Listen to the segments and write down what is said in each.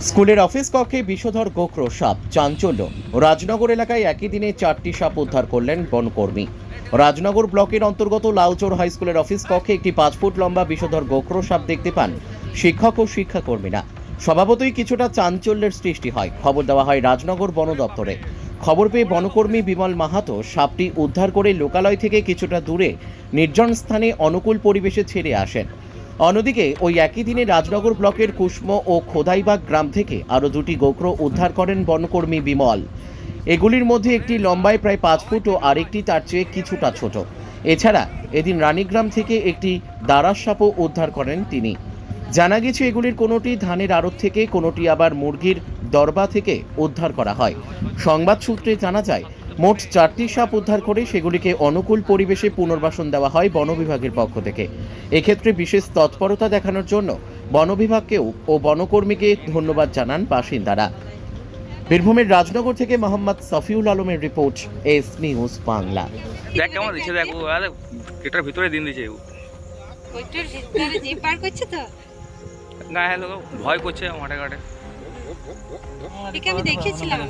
স্কুলের অফিস কক্ষে বিষধর গোখর সাপ, চাঞ্চল্য। রাজনগর এলাকায় একই দিনে চারটি সাপ উদ্ধার করলেন বনকর্মী। রাজনগর ব্লকের অন্তর্গত লাউচোর হাই স্কুলের অফিস কক্ষে একটি পাঁচ ফুট লম্বা বিষধর গোখর সাপ দেখতে পান শিক্ষক ও শিক্ষাকর্মীরা। স্বভাবতই কিছুটা চাঞ্চল্যের সৃষ্টি হয়। খবর দেওয়া হয় রাজনগর বন দপ্তরে। খবর পেয়ে বনকর্মী বিমল মাহাতো সাপটি উদ্ধার করে লোকালয় থেকে কিছুটা দূরে, নির্জন স্থানে অনুকূল পরিবেশে ছেড়ে আসেন। অন্যদিকে, ওই একই দিনে রাজনগর ব্লকের কুষ্ম ও খোদাইবাগ গ্রাম থেকে আরও দুটি গোখরো উদ্ধার করেন বনকর্মী বিমল। এগুলির মধ্যে একটি লম্বায় প্রায় পাঁচ ফুট ও আরেকটি তার চেয়ে কিছুটা ছোট। এছাড়া, এদিন রানীগ্রাম থেকে একটি দারাস সাপও উদ্ধার করেন তিনি। জানা গেছে, এগুলির কোনোটি ধানের আড়ত থেকে, কোনোটি আবার মুরগির দরবা থেকে উদ্ধার করা হয়। সংবাদ সূত্রে জানা যায় মোট চারটি সাপ উদ্ধার করে সেগুলিকে অনুকূল পরিবেশে পুনর্বাসন দেওয়া হয় বন বিভাগের পক্ষ থেকে। এক্ষেত্রে বিশেষ তৎপরতা দেখানোর জন্য বন বিভাগকেও ও বনকর্মীকে ধন্যবাদ জানান বাসিন্দারা। বীরভূমের রাজনগর থেকে মোহাম্মদ সফিউল আলমের রিপোর্ট এস নিউজ বাংলা। দেখ কেমন দিচ্ছে দেখ ও আরে এটার ভিতরে দিন দিছে ওইটার ভিতরে পার করছে তো? গায়ে হ্যালো ভয় করছে মাঠে ঘাটে। ঠিক আমি দেখেছিলাম।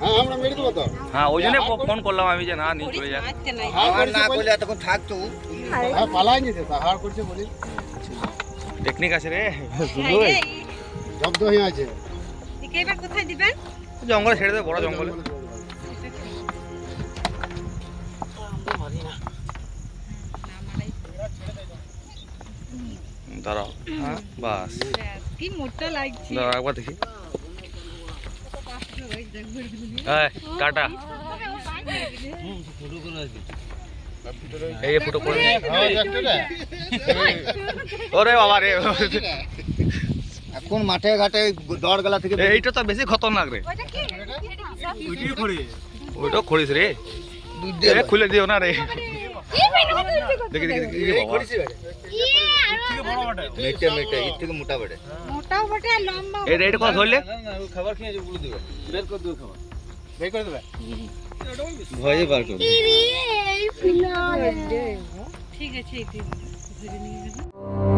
হ্যাঁ আমরা মেরে দেবো তো। হ্যাঁ ওই জন্য ফোন করলাম আমি যে না নিয়ে চলে যা মারতে না করলে এতক্ষণ থাকতো হ্যাঁ পালাই নিতে করছে বলি। টেকনিক আছে রে। শুধু জব্দ হয়ে আছে। একে এবার কোথায় দিবেন? জঙ্গলে ছেড়ে দেবে বড় জঙ্গলে। দাঁড়াও। হ্যাঁ? বাস। ব্যাস, কি মোটা লাগছে। দাঁড়াও একবার দেখি। টাটা এই ফুটো করে ওরে বাবা রে। এখন মাঠে ঘাটে দর গলা থেকে এইটা তো বেশি খতরনাক রে। ওটা ওইটা খড়িস রে। খুলে দিও না রে। দেখি দেখি দেখি বাবা। মেটে মেটে এর থেকে মোটা বেড়ে মোটাও বটে আর লম্বা এটা এটা কথা ধরলে বের করে দেবে ভয়ে বার ঠিক আছে এই দিন ধরে নিয়ে গেলাম